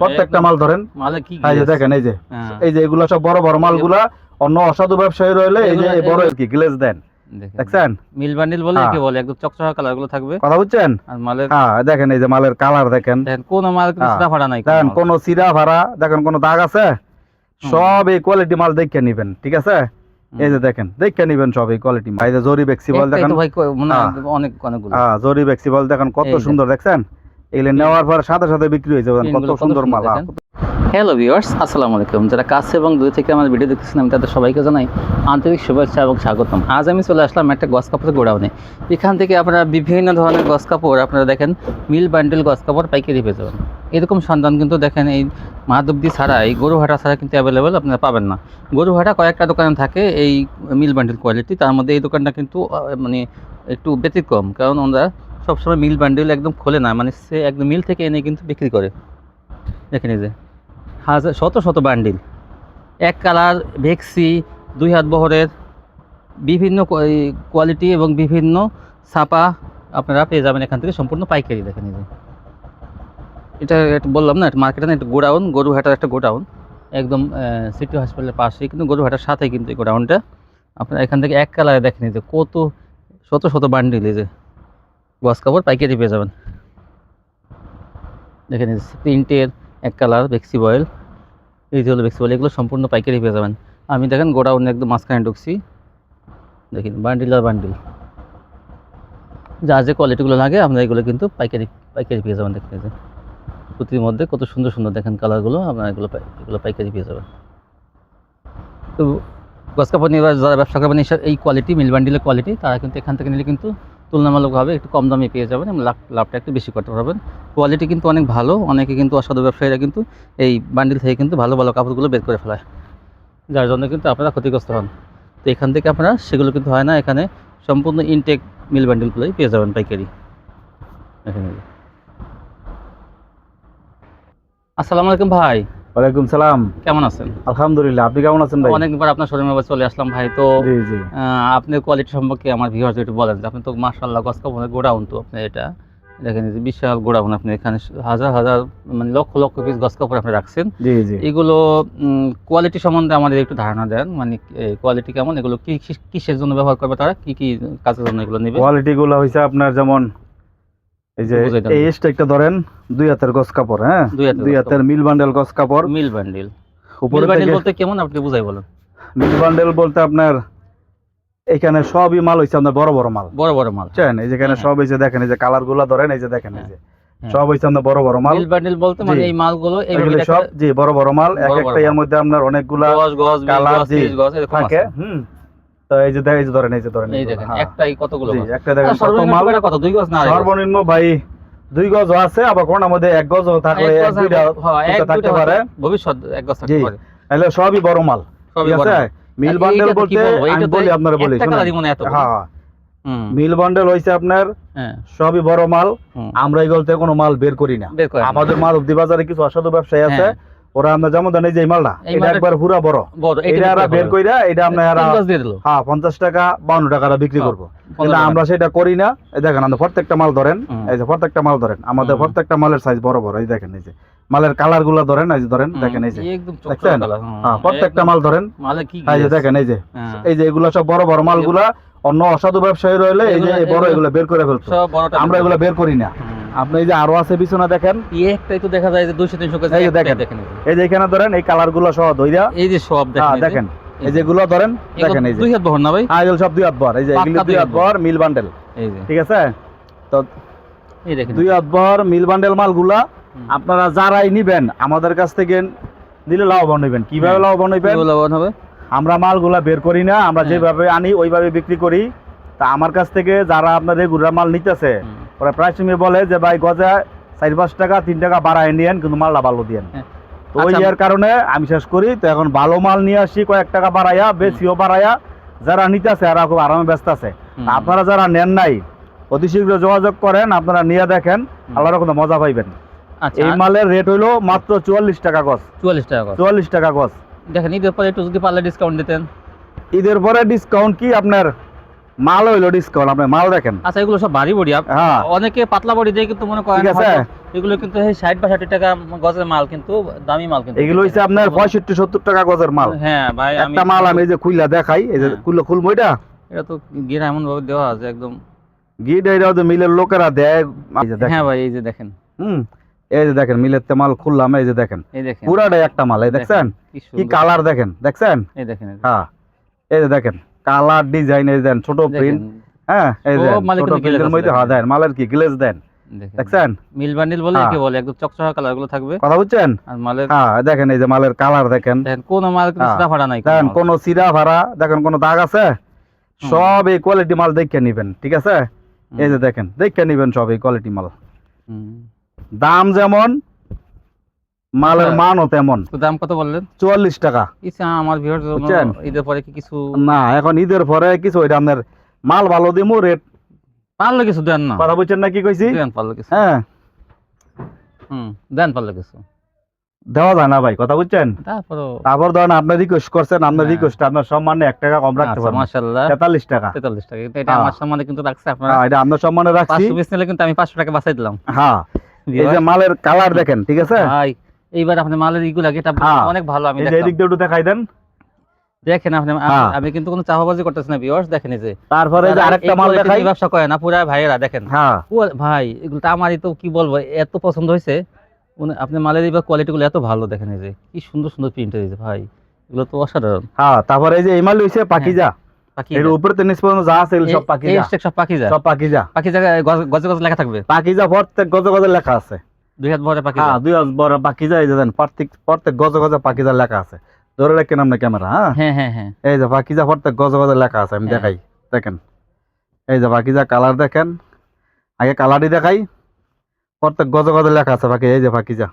প্রত্যেকটা মাল ধরেন। এই যে দেখেন এই যে। হ্যাঁ, এই যে এগুলো সব বড় বড় মালগুলা অন্য অসাধু ব্যবসায়ী রইলে এই যে বড় আর কি গ্লেজ দেন। দেখছেন? মিল বান্ডিল বলে হ্যাঁ। কি বলে একদম চকচকা কালারগুলো থাকবে। কথা বুঝছেন? আর মালের হ্যাঁ দেখেন এই যে মালের কালার দেখেন। দেখেন কোন মাল কিন্তু হ্যাঁ। ফাড়া নাই দেখেন কোন সিরা দেখেন কোন দাগ আছে? সব এই কোয়ালিটি মাল দেখে নিবেন ঠিক আছে? এই যে দেখেন দেখে নিবেন সব এই কোয়ালিটি মাল। এই যে জরি বেক্সিবল একটাই দেখেন। মনে হয়। হ্যাঁ। অনেক অনেকগুলো। হ্যাঁ জরি বেক্সিবল দেখেন কত সুন্দর দেখছেন? এগুলো নেওয়ার পর সাথে সাথে বিক্রি হয়ে যাবে কত সুন্দর মাল হ্যাঁ। হ্যালো ভিউয়ার্স আসসালামু আলাইকুম। যারা কাছে এবং দূর থেকে আমার ভিডিও দেখতেছেন আমি তাদের সবাইকে জানাই আন্তরিক শুভেচ্ছা এবং স্বাগতম। আজ আমি চলে আসলাম একটা গস কাপড়ের গোডাউনে। এখান থেকে আপনারা বিভিন্ন ধরনের গস কাপড় আপনারা দেখেন মিল বান্ডেল গস কাপড় পাইকারি পেয়ে যাবেন। এরকম সন্ধান কিন্তু দেখেন এই মাধবদি ছাড়া এই গরুহাটা ছাড়া কিন্তু অ্যাভেলেবেল আপনারা পাবেন না। গরুহাটা কয়েকটা দোকানে থাকে এই মিল বান্ডেল কোয়ালিটি তার মধ্যে এই দোকানটা কিন্তু মানে একটু ব্যতিক্রম। কারণ ওরা সবসময় মিল বান্ডেল একদম খোলে না মানে সে একদম মিল থেকে এনে কিন্তু বিক্রি করে। এই যে হাজার শত শত বান্ডিল এক কালার ভেক্সি দুই হাত বহরের, বিভিন্ন কোয়ালিটি এবং বিভিন্ন ছাপা আপনারা পেয়ে যাবেন এখান থেকে সম্পূর্ণ পাইকারি এই যে। এটা একটা বললাম না একটা মার্কেটে না একটা গোডাউন, গরুহাটার একটা গোডাউন। একদম সিটি হসপিটালের পাশেই কিন্তু, গরুহাটার সাথে কিন্তু এই গোডাউনটা। আপনারা এখান থেকে এক কালারে এই যে, কত শত শত বান্ডিল এই যে। গস কাপড় পাইকারি পেয়ে যাবেন। দেখেন এই প্রিন্টের এক কালার বেক্সি বয়েল। এই যে হলো বেক্সি বয়েল, এগুলো সম্পূর্ণ পাইকারি পেয়ে যাবেন। আমি দেখেন গোডাউনে একদম মাঝখানে ঢুকছি। দেখেন বান্ডিল আর বান্ডিল যা যে কোয়ালিটিগুলো লাগে আপনারা এগুলো কিন্তু পাইকারি পাইকারি পেয়ে যাবেন এই যে। সুতির মধ্যে কত সুন্দর সুন্দর দেখেন কালারগুলো আপনারা এগুলো এগুলো পাইকারি পেয়ে যাবেন। তো গস কাপড় নিয়ে যারা ব্যবসা করবেন এই কোয়ালিটি মিল বান্ডিলের কোয়ালিটি তারা কিন্তু এখান থেকে নিলে কিন্তু তুলনামূলকভাবে একটু কম দামে পেয়ে যাবেন এবং লাভ লাভটা একটু বেশি করতে পারবেন। কোয়ালিটি কিন্তু অনেক ভালো। অনেকে কিন্তু অসাধু ব্যবসায়ীরা কিন্তু এই বান্ডিল থেকে কিন্তু ভালো ভালো কাপড়গুলো বের করে ফেলায়। যার জন্য কিন্তু আপনারা ক্ষতিগ্রস্ত হন। তো এখান থেকে আপনারা সেগুলো কিন্তু হয় না, এখানে সম্পূর্ণ ইনটেক মিল বান্ডিলগুলোই পেয়ে যাবেন পাইকারি। এখানে। আসসালামু আলাইকুম ভাই। ওয়ালাইকুম সালাম। কেমন আছেন? আলহামদুলিল্লাহ আপনি কেমন আছেন ভাই? অনেকবার আপনার শোরুমে চলে আসলাম ভাই তো জি জি। আহ, আপনার কোয়ালিটি সম্পর্কে আমার ভিউয়ার্স একটু বলেন যে আপনি তো গোডাউন তো আপনি এটা। দেখেন যে বিশাল গোডাউন আপনি এখানে হাজার হাজার মানে লক্ষ লক্ষ পিস গস কাপড় আপনি রাখছেন। জি জি। এগুলো কোয়ালিটি সম্বন্ধে আমাদের একটু ধারণা দেন মানে কোয়ালিটি কেমন? এগুলো কি কিসের জন্য ব্যবহার করবে তারা? কি কি কাজের জন্য এগুলো নেবে? কোয়ালিটি গুলো হয়েছে আপনার যেমন এই যে এই স্টেকটা ধরেন দুই হাতের গস কাপড় হ্যাঁ? দুই হাতের দুই গজ হাতের মিল বান্ডেল গস কাপড়। Mill bundle. উপরে মিল বলতে কেমন আপনি বুঝাই বলেন? মিল বান্ডেল বলতে আপনার এখানে সবই মাল হয়েছে আপনার বড় বড় মাল। বড় বড় মাল। বুঝছেন? এই যেখানে হ্যাঁ। সব এই দেখেন এই যে কালারগুলা ধরেন এই যে দেখেন এই যে। হ্যাঁ। সব হয়েছে আপনার বড় বড় মাল। মিল বান্ডিল বলতে মানে এই মালগুলো দেখা সব জি বড় বড় মাল। এক একটা এর মধ্যে আপনার অনেকগুলা গজ গজ কালার, থাকে হুম। তো এই যে এই যে ধরেন এই যে ধরেন এই দেখেন হ্যাঁ। একটাই কতগুলো একটা দেখেন সর্বনিম্ন কত? দুই গজ না সর্বনিম্ন ভাই দুই গজ আছে আবার কোন মধ্যে এক গজ থাকলে এক এক দুইটা হ্যাঁ, এক দুইটা থাকতে পারে। ভবিষ্যৎ এক গজ থাকতে পারে। তাহলে সবই বড় মাল ঠিক আছে? মিল। বান্ডেল এইটা বলতে আমি বলি আপনারা বলি একটা শুনেন। কালারই হয় মিল বান্ডেল হইছে আপনার সবই বড় মাল আমরা এগুলো থেকে কোনো মাল বের করি না। আমাদের মাল অব্দি বাজারে কিছু অসাধু ব্যবসায়ী আছে। ওরা আমরা যেমন জানি যে মালটা এটা একবার পুরা বড়। এটা বিক্রি বের কইরা এটা আমরা। হ্যাঁ পঞ্চাশ টাকা বাউন্ন টাকা বিক্রি করব। কিন্তু আমরা সেটা করি না। এই দেখেন আমরা প্রত্যেকটা মাল ধরেন এই যে প্রত্যেকটা মাল ধরেন আমাদের প্রত্যেকটা মালের সাইজ বড় বড় এই দেখেন এই যে। মালের কালারগুলা ধরেন এই যে ধরেন দেখেন এই যে। দেখছেন? হ্যাঁ প্রত্যেকটা মাল ধরেন। এই যে দেখেন এই যে। হ্যাঁ। এই যে এগুলা সব বড় বড় মালগুলা অন্য অসাধু ব্যবসায়ী রইলে এই যে বড় এগুলা- বের করে ফেলতো। আমরা এগুলো বের করি না। আপনি এই যে আরও আছে বিছনা দেখেন। এই একটাই তো দেখা যায় যে দুশো তিনশো কেজি এই দেখেন। দেখেন এই যে। এখানে ধরেন এই কালারগুলো সহ দইরা এই যে সব দেখেন হ্যাঁ এই দেখেন। এই যেগুলো ধরেন দেখেন এই যে। দুই হাত বহর না ভাই? হ্যাঁ এগুলো সব দুই হাত ভর এই যে এগুলো দুই হাত ভর মিল বান্ডেল এই যে। ঠিক আছে? তো এই দেখেন। দুই হাত ভর মিল বান্ডেল মালগুলা আপনারা যারাই নিবেন আমাদের কাছ থেকে নিলে লাভবান হইবেন। কীভাবে লাভবান হইবেন? লাভবান হবে? আমরা মালগুলা বের করি না আমরা হ্যাঁ। যেভাবে আনি ওইভাবে বিক্রি করি। তা আমার কাছ থেকে যারা আপনার রেগুলার মাল নিতেছে। ওরা প্রায় সময় বলে যে ভাই গজা চার পাঁচ টাকা তিন টাকা বাড়ায় নিয়েন কিন্তু মালটা ভালো দিয়েন। হ্যাঁ। তো ওই আচ্ছা। কারণে আমি শেষ করি। তো এখন ভালো মাল নিয়ে আসি কয়েক টাকা বাড়াইয়া বেশিও বাড়াইয়া যারা নিতেছে এরা খুব আরামে ব্যস্ত আছে। আপনারা যারা নেন নাই অতি শীঘ্র যোগাযোগ করেন আপনারা নিয়ে দেখেন আল্লাহর কোনো মজা পাইবেন। আচ্ছা। এই মালের রেট হইল মাত্র চুয়াল্লিশ টাকা গজ। চুয়াল্লিশ টাকা। চুয়াল্লিশ টাকা গজ। দেখেন ঈদের পরে একটু যদি পারলে ডিসকাউন্ট দিতেন। ঈদের পরে ডিসকাউন্ট কি আপনার মাল হইল ডিসকাউন্ট আপনি মাল দেখেন। আচ্ছা এগুলো সব ভারী বডি হ্যাঁ। অনেকে পাতলা বডি দিয়ে কিন্তু মনে করেন ঠিক আছে। এগুলো কিন্তু এই ষাট বা ষাট টাকা গজের মাল কিন্তু দামি মাল কিন্তু। এগুলো হচ্ছে আপনার পঁয়ষট্টি সত্তর টাকা গজের মাল। হ্যাঁ ভাই আমি একটা মাল আমি এই যে খুইলা দেখাই এই যে হ্যাঁ। খুললে খুলবো এটা? এটা তো গিরা এমন ভাবে দেওয়া আছে একদম। গিট এটাও যে মিলের লোকেরা দেয়। এই যে দেখেন। হ্যাঁ ভাই এই যে দেখেন। হুম এই যে দেখেন মিলের তে মাল খুললাম এই যে দেখেন। এই দেখেন। পুরাটাই একটা মাল এই দেখছেন? কি কি কালার দেখেন? দেখছেন? এই দেখেন। হ্যাঁ এই যে দেখেন। কালার ডিজাইন এই দেন ছোট প্রিন্ট হ্যাঁ এই দেন ছোট প্রিন্টের মধ্যে হ্যাঁ দেন মালের কি গ্লেজ দেন। দেখছেন? মিল বান্ডিল বলে হ্যাঁ। কি বলে? একদম চকচকা কালারগুলো থাকবে। কথা বুঝছেন? আর মালের হ্যাঁ দেখেন এই যে মালের কালার দেখেন। দেখেন কোন মাল কিন্তু হ্যাঁ। ফাড়া নাই দেখেন কোন সিরা ভাড়া দেখেন কোন দাগ আছে? সব এই কোয়ালিটি মাল দেখে নিবেন ঠিক আছে? এই যে দেখেন দেখে নিবেন সব এই কোয়ালিটি মাল। দাম যেমন মালের হ্যাঁ। মানও তেমন। দাম কত বললেন? চুয়াল্লিশ টাকা। আমার ভিউয়ার? ঈদের পরে কি কিছু না এখন ঈদের পরে কিছু ওইটা আপনার মাল ভালো দিমু রেট পারলে কিছু দেন না। কথা বুঝছেন না কি কইছি? দেন পারলে কিছু। হ্যাঁ। হুম দেন পারলে কিছু। দেওয়া যায় না ভাই কথা বুঝছেন? তারপর ধরেন আপনি রিকোয়েস্ট করছেন আপনার হ্যাঁ। রিকোয়েস্ট আপনার সম্মানে এক টাকা কম রাখতে আচ্ছা, পারবেন। মাশাআল্লাহ। তেতাল্লিশ টাকা। তেতাল্লিশ টাকা। কিন্তু এটা হ্যাঁ। আমার সম্মানে কিন্তু রাখছে আপনারা হ্যাঁ, এটা আপনার সম্মানে রাখছি। পাঁচশো পিস নিলে কিন্তু আমি পাঁচশো টাকা বাঁচাই দিলাম। হ্যাঁ এই যে মালের কালার দেখেন ঠিক আছে? ভাই এইবার আপনি মালের ইগুলা এটা হ্যাঁ। অনেক ভালো আমি এদিক দিয়ে একটু দেখাই দেন। দেখেন আপনি আমি- হ্যাঁ। কিন্তু কোনো চাপাবাজি করতেছি না ভিউয়ার্স দেখেন এই যে। তারপরে এই যে আরেকটা মাল দেখাই। ব্যবসা করে না পুরা ভাইয়েরা দেখেন। হ্যাঁ। ও- ভাই এগুলো তো আমারই তো কি বলব এত পছন্দ হয়েছে। আপনি মালের এবার কোয়ালিটি গুলো এত ভালো দেখেন এই যে। কি সুন্দর সুন্দর প্রিন্ট হয়েছে ভাই। এগুলো তো অসাধারণ। হ্যাঁ তারপরে এই যে এই মাল হইছে পাকিজা। পাখি এর উপরে নিচ পর্যন্ত যা আছে এগুলো সব পাকিজা। সব সব পাকিজা। জায়গায় গজে গজে লেখা থাকবে। পাকিজা প্রত্যেক গজে গজে লেখা আছে। দুই হাত ভরে পাখি হ্যাঁ দুই হাজার বড় পাকিজা এই যে দেন প্রত্যেক প্রত্যেক গজে গজে পাকিজা লেখা আছে। ধরে রাখেন আপনার ক্যামেরা হ্যাঁ? হ্যাঁ এই যে পাকিজা প্রত্যেক গজে গজে লেখা আছে আমি। দেখাই দেখেন। এই যে পাকিজা কালার দেখেন আগে কালারই দেখাই প্রত্যেক গজে গজে লেখা আছে পাখি এই যে পাকিজা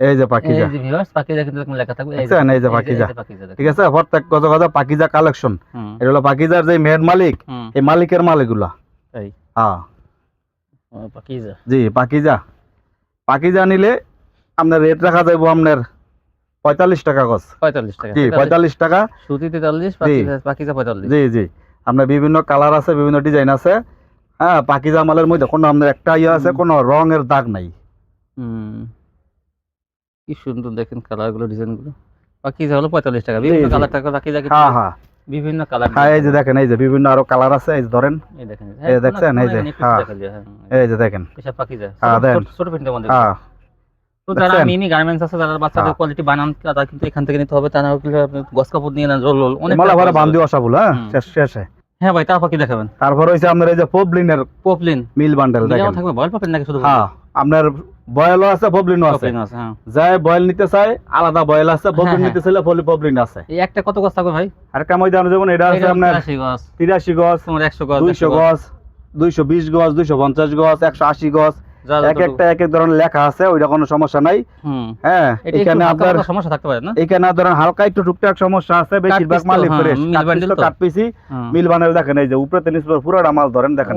এই যে পাকিজা এই যে ভিউয়ার্স পাখি যায় কিন্তু এরকম লেখা থাকবে। এই যে- দেখছেন? এই যে এই যে- পাখিজা। এই যে পাখিজা দেখেন। ঠিক আছে? প্রত্যেক গজে গজে পাকিজা কালেকশন এটা হলো পাকিজার যে মেন মালিক এই মালিকের মাল এগুলা। তাই। হ্যাঁ। ও, পাখিজা। জি পাকিজা পাকিজা নিলে আপনার রেট রাখা যাইব আপনার পঁয়তাল্লিশ টাকা গজ। পঁয়তাল্লিশ টাকা জি পঁয়তাল্লিশ টাকা। সুতি তেতাল্লিশ পাখিজা পঁয়তাল্লিশ। জি জি। আপনার বিভিন্ন কালার আছে বিভিন্ন ডিজাইন আছে। হ্যাঁ পাকিজা মালের মধ্যে কোনো আপনার একটা ইয়ে আছে। কোনো রঙের দাগ নাই। হুম। কি সুন্দর দেখেন কালারগুলো ডিজাইনগুলো। পাখিজা হলো পঁয়তাল্লিশ টাকা বিভিন্ন। কালার টাকা পাখিজা কিন্তু হ্যাঁ হ্যাঁ। বিভিন্ন কালার হ্যাঁ এই যে দেখেন এই যে বিভিন্ন আরও কালার আছে এই যে ধরেন। এই দেখেন এই দেখছেন, এই যে, হ্যাঁ। এই যে দেখেন। হ্যাঁ, দেন। ছোট- প্রিন্টের মধ্যে। হ্যাঁ। তো যারা মিনি গার্মেন্টস আছে যারা বাচ্চাদের হ্যাঁ। কোয়ালিটি বানান তারা কিন্তু এখান থেকে নিতে হবে। গস কাপড় নিয়ে না রোল রোল অনেক মালা ভরে কাপড় বান্ধি অসাবুল হ্যাঁ শেষ শেষে। হ্যাঁ ভাই তার পাখি দেখাবেন। তারপর হইছে আপনার এই যে পবলিনের পপলিন মিল বান্ডেল দেখেন। থাকবে বল পাবেন নাকি শুধু হ্যাঁ আপনার বয়েলও আছে পবলিনও আছে। আছে হ্যাঁ। বয়েল নিতে চায় আলাদা বয়েল আছে পবলিন হ্যাঁ, নিতে চাইলে ফলি পবলিন আছে। এই একটা কত গছ থাকবে ভাই? আর কামাই দাম যেমন এটা আছে আপনার 83 গছ। তিরাশি গজ তোমার 100 গছ দুইশো 100 গজ দুইশো বিশ গজ দুইশো পঞ্চাশ গজ একশো আশি এক একটা এক এক ধরনের লেখা আছে ওইটা কোনো সমস্যা নাই। হ্যাঁ এখানে আপনার সমস্যা থাকতে পারে না? এখানে ধরেন হালকা একটু টুকটাক সমস্যা আছে বেশিরভাগ হ্যাঁ, ফ্রেশ। কাট পিসি মিল বানাল দেখেন এই যে উপরে তেনিস পুরোটা মাল ধরেন দেখেন।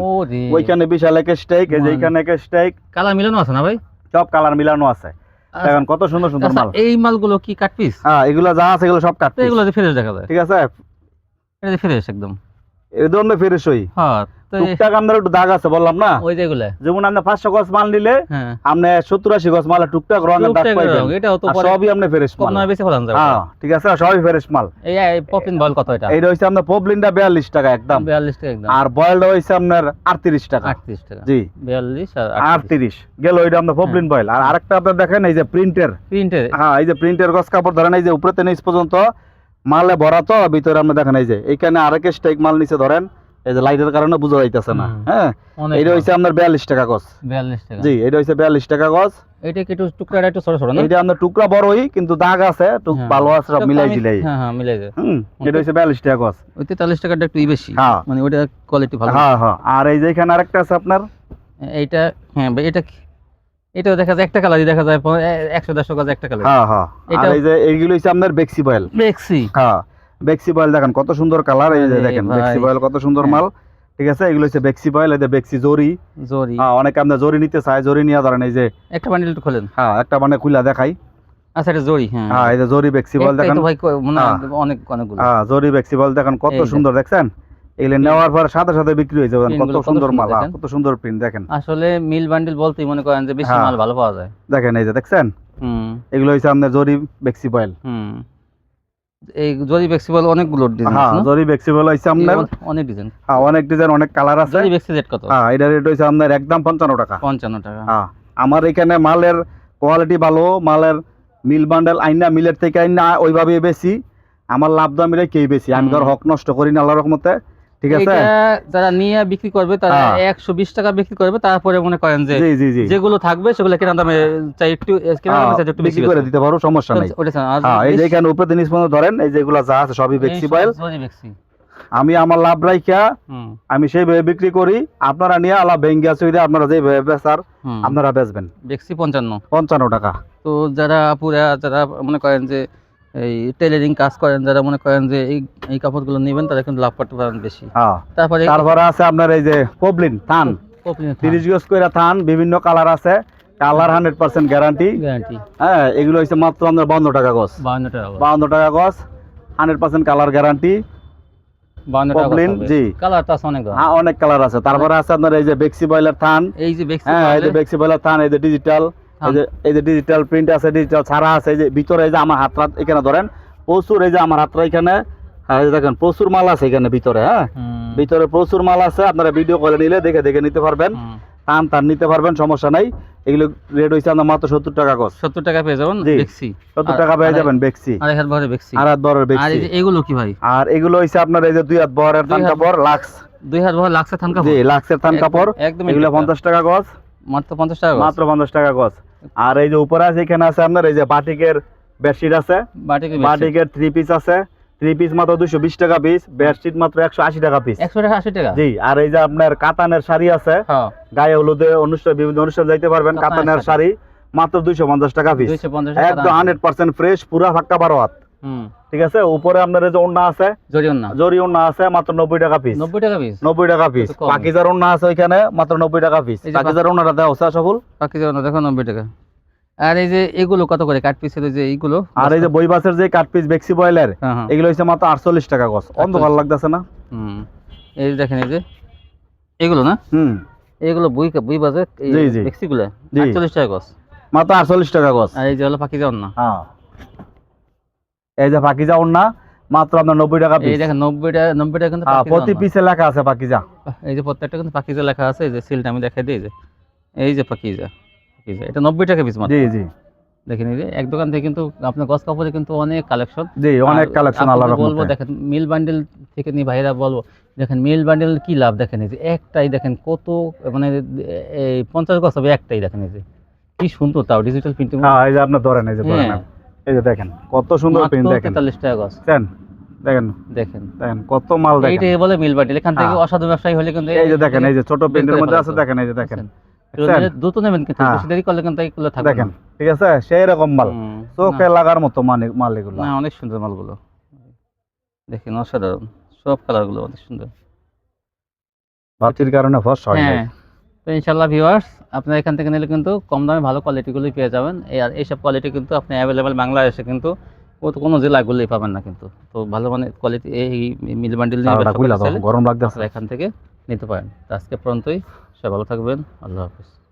ওইখানে বিশাল এক স্টেক এই যে হুম। এইখানে এক স্টেক কালার মিলানো আছে না ভাই? সব কালার মিলানো আছে। এখন কত সুন্দর সুন্দর আচ্ছা, মাল। এই মালগুলো কি কাটপিস হ্যাঁ এগুলো যা আছে এগুলো সব কাট piece। এগুলো ফ্রেশ দেখা যায় ঠিক আছে? এটা ফ্রেশ একদম। এই ধরনের ফ্রেশ হই। হ্যাঁ টুকটাক আপনার একটু দাগ আছে বললাম না? ওই যেগুলো যেমন আপনি পাঁচশো গজ মাল নিলে হ্যাঁ। আপনি সত্তর আশি গজ মাল টুকটাক রঙের দাগ টুকটাক পাইবেন। এটাও তো সবই আপনি ফ্রেশ মাল। নয় বেশি ফলান যাবে? হ্যাঁ ঠিক আছে সবই ফ্রেশ মাল। এই বল কত এটা? হচ্ছে আপনার পবলিনটা বিয়াল্লিশ টাকা একদম। 42 টাকা একদম। আর বয়েলটা হচ্ছে আপনার আটত্রিশ টাকা। 38 টাকা। জি। 42 আর 38 গেল ওইটা আপনার পবলিন বয়েল। আর আরেকটা আপনার দেখেন এই যে প্রিন্টের প্রিন্টে হ্যাঁ এই যে প্রিন্টের গছ কাপড় ধরেন এই যে উপরে তেনিস পর্যন্ত মালে ভরা তো ভিতরে আমরা দেখেন এই যে। এইখানে আরেক স্টেক মাল নিচে ধরেন এই যে লাইটের কারণে বুঝা যাইতেছে না। হ্যাঁ? এইটা হচ্ছে আপনার বিয়াল্লিশ টাকা গছ 42 টাকা। জি এটা হচ্ছে বিয়াল্লিশ টাকা গছ এটা কি একটু টুকরাটা একটু ছোট ছোট না? এইটা আপনার টুকরা বড়ই কিন্তু দাগ আছে টুক হ্যাঁ। ভালো আছে সব মিলাই দিলাই। হ্যাঁ হ্যাঁ মিলাই যায়। হুম এটা হইছে বিয়াল্লিশ টাকা গছ ওই 43 টাকাটা একটু বেশি। হ্যাঁ। মানে ওটা কোয়ালিটি ভালো। হ্যাঁ হ্যাঁ। আর এই যে এখানে আরেকটা আছে আপনার? এইটা হ্যাঁ এটা কি- এটাও দেখা যায় একটা কালারই দেখা যায় একশো দেড়শো গাছ একটা কালার হ্যাঁ হ্যাঁ। এটা- এই যে এইগুলো হচ্ছে আপনার বেক্সি বয়েল দেখছি হ্যাঁ বেক্সি বয়েল দেখেন কত সুন্দর কালার এই যে দেখেন বেক্সি বয়েল কত সুন্দর। মাল। ঠিক আছে এগুলো হচ্ছে বেক্সি বয়েল এই যে বেক্সি জরি জরি হ্যাঁ অনেকে আপনার জরি নিতে চায় জরি নিয়ে ধরেন এই যে একটা বান্ডিল একটু খোলেন। হ্যাঁ একটা মানে খুলা দেখাই। আচ্ছা এটা জরি হ্যাঁ। হ্যাঁ এই যে জরি বেক্সি বয়েল দেখেন। মনে হ্যাঁ। অনেক অনেকগুলো। হ্যাঁ জরি বেক্সি বয়েল দেখেন কত সুন্দর দেখছেন? এগুলো নেওয়ার পর সাথে সাথে বিক্রি হয়ে যাবে। কত সুন্দর মাল হ্যাঁ, কত সুন্দর প্রিন্ট দেখেন। আসলে মিল বান্ডিল বলতেই মনে করেন যে বেশি হ্যাঁ। মাল ভালো পাওয়া যায়। দেখেন এই যে দেখছেন? হুম। এগুলো আপনার জরি বেক্সিবয়েল হুম। এই জরি ফ্লেক্সিবল অনেকগুলো ডিজাইন হ্যাঁ জরি বেক্সিবল আপনার। অনেক ডিজাইন হ্যাঁ অনেক ডিজাইন অনেক কালার আছে। জরি ফ্লেক্সি রেট কত? হ্যাঁ এটা রেট হচ্ছে আপনার একদম পঞ্চান্ন টাকা। পঞ্চান্ন টাকা। হ্যাঁ আমার এখানে মালের কোয়ালিটি ভালো মালের মিল বান্ডেল আইনা মিলের থেকে আইনা ওইভাবে বেশি। আমার লাভ দাম মিলে কেই বেশি? আমি ধর হক নষ্ট করি না আল্লাহর রহমতে। ঠিক আছে? যারা নিয়ে বিক্রি করবে তারা হ্যাঁ। একশো বিশ টাকা বিক্রি করবে তারপরে মনে করেন যে যেগুলো থাকবে সেগুলো কেনা দামে চাই একটু হ্যাঁ, একটু বেশি করে দিতে পারো সমস্যা নেই। হ্যাঁ এই যে এখানে উপরে জিনিস ধরেন এই যেগুলো যা আছে সবই জরি ফ্লেক্সি। আমি আমার লাভ রাইখা আমি সেইভাবে বিক্রি করি আপনারা নিয়ে আলা ব্যাংকে আছে আপনারা যেভাবে বেচার আপনারা বেচবেন। ফ্লেক্সি পঞ্চান্ন। পঞ্চান্ন টাকা। তো যারা পুরা যারা মনে করেন যে এই টেলারিং কাজ করেন যারা মনে করেন যে এই এই কাপড়গুলো নেবেন তারা কিন্তু লাভ করতে পারেন বেশি। হ্যাঁ। তারপরে তারপরে আছে আপনার এই যে পবলিন থান। তিরিশ গজ করে থান বিভিন্ন কালার আছে। Colour hundred percent guarantee guarantee হ্যাঁ এগুলো হচ্ছে মাত্র আপনার বান্ন টাকা বাউন্ন টাকা। বাউন্ন টাকা গছ হান্ড্রেড পার্সেন্ট কালার গ্যারান্টি বাউন্ন টাকা পপলিন, জি। কালার আছে অনেক হ্যাঁ অনেক কালার আছে। তারপরে আছে আপনার এই যে বেক্সি বয়লার থান। এই যে বেক্সি হ্যাঁ এই যে বেক্সি বয়লার থান এই যে ডিজিটাল এই যে ডিজিটাল প্রিন্ট আছে ডিজিটাল ছাড়া আছে এই যে ভিতরে এই যে আমার হাতটা এখানে ধরেন প্রচুর এই যে আমার হাতটা এখানে হ্যাঁ দেখেন প্রচুর মাল আছে এখানে ভিতরে হ্যাঁ। ভিতরে প্রচুর মাল আছে আপনারা ভিডিও করে নিলে দেখে দেখে নিতে পারবেন। টান টান নিতে পারবেন সমস্যা নাই। এগুলো রেট হয়েছে আপনার মাত্র সত্তর টাকা সত্তর টাকা পেয়ে যাবেন বেক্সি সত্তর টাকা পেয়ে যাবেন বেক্সি আর এক হাত বেক্সি আর হাত বেক্সি এগুলো কি ভাই? আর এগুলো হইছে আপনার এই যে দুই হাত বহরের থান কাপড় লাক্স দুই হাত ভরে লাগছে থান জি কাপড়। লাক্সের থান কাপড়। একদম এগুলো পঞ্চাশ টাকা গছ মাত্র পঞ্চাশ টাকা মাত্র পঞ্চাশ টাকা গছ আর এই যে উপরে আছে এখানে আছে আপনার এই যে বাটিকের বেডশিট আছে। বাটিকের থ্রি পিস আছে। থ্রি পিস মাত্র দুশো বিশ টাকা পিস বেডশিট মাত্র একশো আশি টাকা পিস একশো টাকা আশি টাকা? জি আর এই যে আপনার কাতানের শাড়ি আছে হ্যাঁ। গায়ে হলুদে অনুষ্ঠান বিভিন্ন অনুষ্ঠান যাইতে পারবেন কাতানের শাড়ি। মাত্র দুইশো পঞ্চাশ টাকা পিস একদম হান্ড্রেড পার্সেন্ট ফ্রেশ পুরা ফাঁকা বারো হাত। ঠিক আছে? উপরে আপনার এই যে ওন্না আছে জরিয়ন না জরি ওন্না আছে মাত্র নব্বই টাকা পিস নব্বই টাকা পিস নব্বই টাকা পিস। পাকিজার ওন্না আছে ওইখানে মাত্র নব্বই টাকা পিস পাকিজার ওন্নাটা দেওয়া হচ্ছে সফল। বাকি যাবে না দেখো নব্বই টাকা। আর এই যে এগুলো কত করে কাট পিসের যে এইগুলো? আর এই যে বই বাসের যে কাট পিস বেক্সি বয়েলের হ্যাঁ হ্যাঁ। এগুলো হচ্ছে মাত্র আটচল্লিশ টাকা গছ অন্ধকার লাগতেছে না? হুম। এই যে দেখেন এই যে এগুলো না? হুম। এগুলো বই বই বাজে। ট্যাক্সিগুলো আটচল্লিশ টাকা গছ মাত্র আটচল্লিশ টাকা গছ আর এই যে হলো পাখি যাওয়ার না হ্যাঁ। এই যে পাকিজা ওন্না মাত্র আপনার নব্বই টাকা এই দেখেন নব্বই টাকা নব্বই টাকা কিন্তু হ্যাঁ প্রতি পিসে লেখা আছে পাকিজা। এই যে প্রত্যেকটা কিন্তু পাখিজা লেখা আছে এই যে সিলটা আমি দেখাই দিই এই যে। এই যে পাখিজা পাখিজা এটা নব্বই টাকা পিস মাত্র। জি জি। দেখেন এই যে এক দোকান থেকে কিন্তু আপনার গছ কাপড়ে কিন্তু অনেক কালেকশন জি অনেক কালেকশন আল্লাহ বলব দেখেন মিল বান্ডেল থেকে নি ভাইরা বলব দেখেন মিল বান্ডেল কি লাভ দেখেন এই যে একটাই দেখেন কত মানে এই পঞ্চাশ গছ হবে একটাই দেখেন এই যে। কি সুন্দর তাও ডিজিটাল প্রিন্টিং হ্যাঁ এই যে আপনি ধরেন এই যে ধরেন হ্যাঁ। এই যে দেখেন কত সুন্দর প্রিন্ট দেখেন। তেতাল্লিশ টাকা গছ দেখেন দেখেন। দেখেন। দেখেন কত মাল দেখেন। এইটাই বলে মিল বান্ডেল এখান থেকে হ্যাঁ। অসাধু ব্যবসায়ী হলে কিন্তু এই যে দেখেন এই যে ছোট করে মধ্যে আছে দেখেন এই যে দেখেন। দেখছেন? নেবেন কিন্তু হ্যাঁ। বেশি দেরি করলে কিন্তু এগুলো থাকবে দেখেন ঠিক আছে? সেই রকম মাল চোখে লাগার মতো মানে মাল এগুলো। না অনেক সুন্দর মালগুলো। দেখেন অসাধারণ। সব কালারগুলো অনেক সুন্দর। বাতির কারণে ফস হয় হ্যাঁ। তো ইনশাল্লাহ ভিউয়ার্স আপনারা এখান থেকে নিলে কিন্তু কম দামে ভালো কোয়ালিটিগুলোই পেয়ে যাবেন। আর এইসব কোয়ালিটি কিন্তু আপনি অ্যাভেলেবেল বাংলাদেশে কিন্তু ও- কোনো জেলাগুলোই পাবেন না কিন্তু। তো ভালো মানে কোয়ালিটি এই মিল বান্ডিল নিয়ে গরম এখান থেকে নিতে পারেন। আজকে পর্যন্তই সবাই ভালো থাকবেন আল্লাহ হাফিজ।